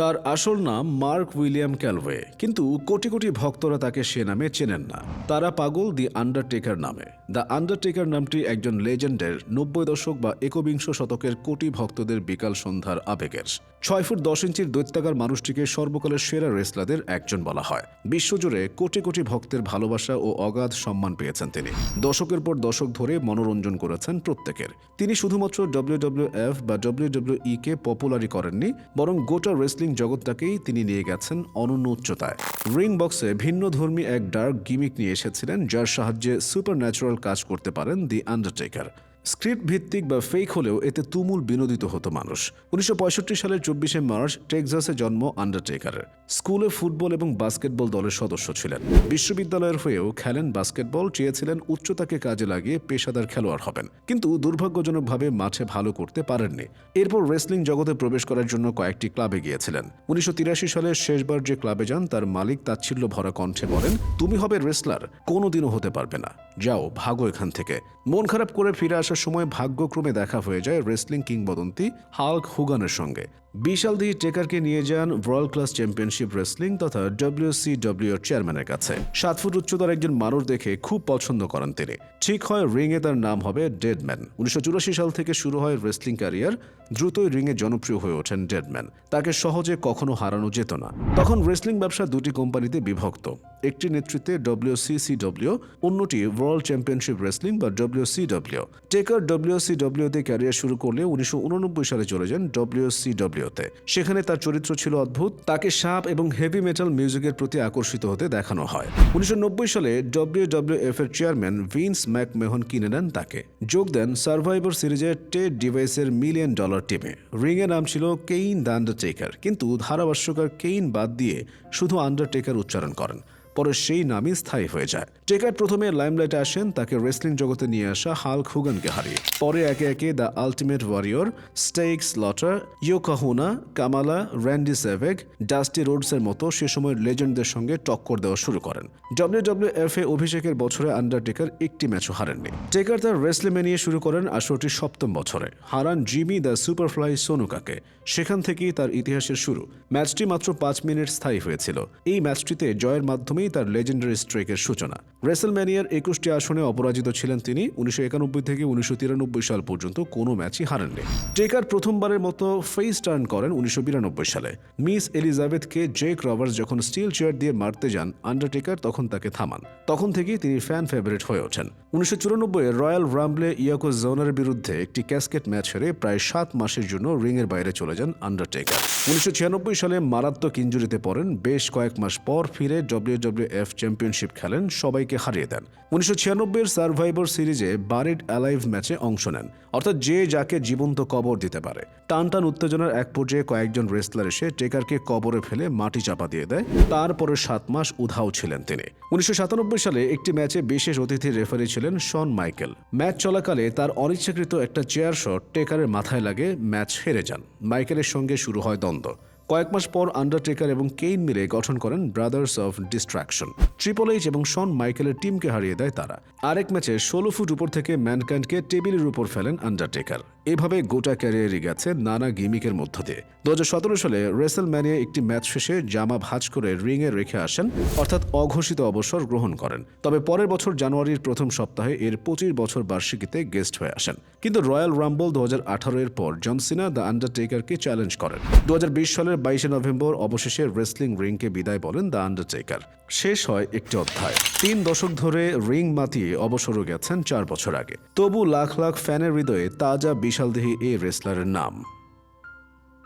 তার আসল নাম মার্ক উইলিয়াম ক্যালওয়ে। কিন্তু কোটি কোটি ভক্তরা তাকে সে নামে চেনেন না। তারা পাগল দি আন্ডারটেকার নামে। দ্য আন্ডারটেকার নামটি একজন লেজেন্ডের নব্বই দশক বা একবিংশ শতকের কোটি ভক্তদের বিকাল সন্ধ্যার আবেগের। ছয় ফুট দশ ইঞ্চির দৈত্যাকার মানুষটিকে সর্বকালের সেরা রেসলাদের একজন বলা হয়। বিশ্বজুড়ে কোটি কোটি ভক্তের ভালোবাসা ও অগাধ সম্মান পেয়েছেন তিনি। দশকের পর দশক ধরে মনোরঞ্জন করেছেন প্রত্যেকের। তিনি শুধুমাত্র ডব্লিউডব্লিউএফ বা ডব্লিউডব্লিউই কে পপুলারি করেননি, বরং গোটা রেসলিং জগৎটাকেই তিনি নিয়ে গেছেন অনন্য উচ্চতায়। রিং বক্সে ভিন্ন ধর্মী এক ডার্ক গিমিক নিয়ে এসেছিলেন, যার সাহায্যে সুপার ন্যাচারাল কাজ করতে পারেন দি আন্ডারটেকার। স্ক্রিপ্ট ভিত্তিক বা ফেক হলেও এতে তুমুল বিনোদিত হতো মানুষ। উনিশশো সালের চব্বিশে মার্চ টেক্সাসে জন্ম আন্ডারটেকারের স্কুলে ফুটবল এবং বাস্কেটবল দলের সদস্য ছিলেন। বিশ্ববিদ্যালয়ের হয়েও খেলেন বাস্কেটবল, চেয়েছিলেন উচ্চতাকে কাজে লাগিয়ে পেশাদার খেলোয়াড় হবেন। কিন্তু দুর্ভাগ্যজনকভাবে মাঠে ভালো করতে পারেননি। এরপর রেসলিং জগতে প্রবেশ করার জন্য কয়েকটি ক্লাবে গিয়েছিলেন। উনিশশো সালে শেষবার যে ক্লাবে যান, তার মালিক তাচ্ছিল্য ভরা কণ্ঠে বলেন, তুমি হবে রেসলার কোনোদিনও হতে পারবে না। যাও, ভাগো এখান থেকে। মন খারাপ করে ফিরে আসার সময় ভাগ্যক্রমে দেখা হয়ে যায় রেসলিং কিংবদন্তি হাল্ক হুগানের সঙ্গে। বিশাল দি টেকারকে নিয়ে যান ওয়ার্ল্ড ক্লাস চ্যাম্পিয়নশিপ রেসলিং তথা ডব্লিউসিডব্লিউ চেয়ারম্যানের কাছে। সাত ফুট উচ্চতার একজন মানুষ দেখে খুব পছন্দ করেন তিনি। ঠিক হয় রিংয়ে তার নাম হবে ডেডম্যান উনিশশো চুরাশি সাল থেকে শুরু হয় রেসলিং ক্যারিয়ার দ্রুতই রিংয়ে জনপ্রিয় হয়ে ওঠেন ডেডম্যান তাকে সহজে কখনো হারানো যেত না। তখন রেসলিং ব্যবসা দুটি কোম্পানিতে বিভক্ত। একটি নেতৃত্বে ডব্লিউসিসিডব্লিউ অন্যটি ওয়ার্ল্ড চ্যাম্পিয়নশিপ রেসলিং বা ডব্লিউসিডব্লিউ টেকার ডব্লিউসিডব্লিউতে ক্যারিয়ার শুরু করলে উনিশশো উননব্বই সালে চলে যান ডব্লিউসিডব্লিউতে সেখানে তার চরিত্র ছিল অদ্ভুত। তাকে সাপ এবং হেভি মেটাল মিউজিকের প্রতি আকর্ষিত হতে দেখানো হয়। উনিশশো সালে ডব্লিউডব্লিউএফ এর চেয়ারম্যান ভিন্স ম্যাকমেহন কিনে নেন তাকে। যোগ দেন সার্ভাইভার সিরিজের টেড ডিভাইসের মিলিয়ন ডলার টিমে। রিংয়ের নাম ছিল কেইন দ্য আন্ডারটেকার কিন্তু ধারাভাষ্যকার কেইন বাদ দিয়ে শুধু আন্ডারটেকার উচ্চারণ করেন। পরে সেই নামই স্থায়ী হয়ে যায়। টেকার প্রথমে লাইমলাইটে আসেন, তাকে রেসলিং জগতে নিয়ে আসা হাল্ক হুগানকে হারিয়ে। পরে একে একে the ultimate warrior stake Slaughter, Yokozuna, Kamala, Randy Savage, Dusty রোডসের মতো সে সময়ের লেজেন্ডদের সঙ্গে টক্কর দেওয়া শুরু করেন। ডব্লিউডব্লিউএফ এ অভিষেকের বছরে আন্ডারটেকার একটি ম্যাচও হারেননি। টেকার তার রেসলিমে নিয়ে শুরু করেন আসরটির সপ্তম বছরে। হারান জিমি দ্য সুপারফ্লাই সোনুকাকে। সেখান থেকেই তার ইতিহাসের শুরু। ম্যাচটি মাত্র পাঁচ মিনিট স্থায়ী হয়েছিল। এই ম্যাচটিতে জয়ের মাধ্যমেই তার লেজেন্ডারি স্ট্রেকের সূচনা। রেসেলম্যানিয়ার একুশটি আসনে অপরাজিত ছিলেন তিনি। উনিশশো একানব্বই থেকে উনিশশো তিরানব্বই সাল পর্যন্ত কোনো ম্যাচই হারেননি। টেকার প্রথমবারের মতো ফেস টার্ন করেন উনিশশো বিরানব্বই সালে। মিস এলিজাবেথকে জেক রবার্টস যখন স্টিল চেয়ার দিয়ে মারতে যান আন্ডারটেকার তখন তাকে থামান। তখন থেকেই তিনি ফ্যান ফেভারিট হয়ে ওঠেন। উনিশশো চুরানব্বই রয়্যাল রাম্বলে ইয়াকো জোনারের বিরুদ্ধে একটি ক্যাসকেট ম্যাচ হেরে প্রায় সাত মাসের জন্য রিংয়ের বাইরে চলে যান আন্ডারটেকার উনিশশো ছিয়ানব্বই সালে মারাত্মক ইঞ্জুরিতে পড়েন। বেশ কয়েক মাস পর ফিরে ডব্লিউডব্লিউএফ চ্যাম্পিয়নশিপ খেলেন, সবাইকে হারিয়ে দেন। উনিশশো ছিয়ানব্বইয়ের সার্ভাইভার সিরিজে বারিড অ্যালাইভ ম্যাচে অংশ নেন, অর্থাৎ যে যাকে জীবন্ত কবর দিতে পারে। টান টান উত্তেজনার এক পর্যায়ে কয়েকজন রেসলার এসে টেকারকে কবরে ফেলে মাটি চাপা দিয়ে দেয় তারপরে সাত মাস উধাও ছিলেন তিনি। উনিশশো সাতানব্বই সালে একটি ম্যাচে বিশেষ অতিথি রেফারি ছিলেন শন মাইকেল। ম্যাচ চলাকালে তার অনিচ্ছাকৃত একটা চেয়ার শট টেকারের মাথায় লাগে ম্যাচ হেরে যান। মাইকেলের সঙ্গে শুরু হয় দ্বন্দ্ব। কয়েক মাস পর আন্ডারটেকার এবং কেইন মিলে গঠন করেন Brothers of Destruction Triple H এবং শন মাইকেলের টিমকে হারিয়ে দেয় তারা। আরেক ম্যাচে ষোলো ফুট উপর থেকে ম্যানকাইন্ডকে টেবিলের উপর ফেলেন আন্ডারটেকার এভাবে গোটা ক্যারিয়ারই গেছে নানা গিমিকের মধ্য দিয়ে। দু সালে রেসেল ম্যানিয়া একটি ম্যাচ শেষে জামা ভাঁজ করে রিংয়ে রেখে আসেন, অর্থাৎ অঘোষিত অবসর গ্রহণ করেন। তবে পরের বছর জানুয়ারির প্রথম সপ্তাহে এর পঁচিশ বছর বার্ষিকীতে গেস্ট হয়ে আসেন। কিন্তু রয়্যাল রাম্বল দু হাজার আঠারো এর পর জনসিনা দ্য আন্ডারটেকারকে চ্যালেঞ্জ করেন। দু হাজার বিশ সালের বাইশে নভেম্বর অবশেষে রেসলিং রিংকে বিদায় বলেন দ্য আন্ডারটেকার। শেষ হয় একটি অধ্যায়। তিন দশক ধরে রিং মাতিয়ে অবসরও গেছেন চার বছর আগে। তবু লাখ লাখ ফ্যানের হৃদয়ে তাজা বিশালদেহী এই রেসলারের নাম।